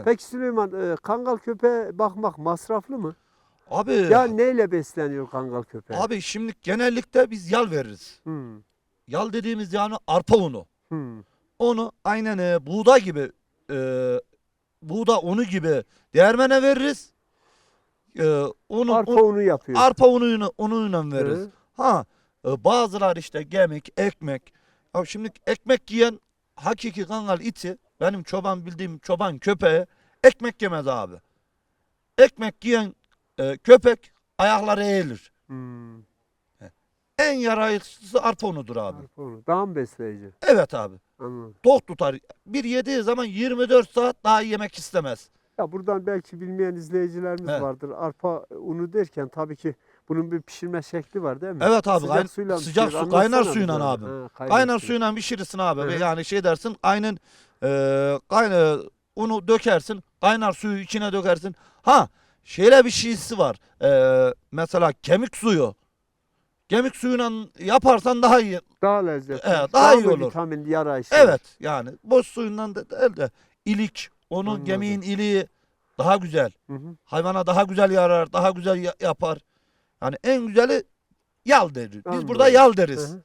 Peki Süleyman, e, kangal köpeğe bakmak masraflı mı? Abi Ya neyle besleniyor kangal köpeği? abi şimdi genellikle biz yal veririz. Hmm, Yal dediğimiz yani arpa unu. hmm. Onu aynen e, buğday gibi e, buğda unu gibi değirmene veririz. E, onu Arpa un- unu yapıyor. arpa unuyla unuyla veririz. Hı. Ha e, bazılar işte gemik, ekmek. Ya şimdi ekmek yiyen hakiki kangal iti benim çoban bildiğim çoban köpeği ekmek yemez abi. Ekmek yiyen e, köpek ayakları eğilir. Hmm, En yarayıcısı arpa unudur abi. arpa unu. Daha mı besleyici? Evet abi. Anladım. Tok tutar. Bir yediği zaman 24 saat daha yemek istemez. Ya buradan belki bilmeyen izleyicilerimiz He. vardır. Arpa unu derken tabii ki bunun bir pişirme şekli var değil mi? Evet abi. Sıcak kayn- suyla sıcak su kaynar suyla bize. abi. Ha, Kaynar suyu. suyla pişirirsin abi. Hı. Yani şey dersin aynen e, kaynar unu dökersin. Kaynar suyu içine dökersin. Ha şöyle bir şeysi var. E, mesela kemik suyu. Kemik suyuyla yaparsan daha iyi. Daha lezzetli. Evet, daha iyi mı olur. vitamin, yara işi. Evet yani boş suyundan da değil de ilik. Onun Anladım. gemiğin iliği daha güzel. Hı hı. Hayvana daha güzel yarar, daha güzel ya- yapar. Yani en güzeli yal deriz. Biz Anladım. burada yal deriz. Hı hı.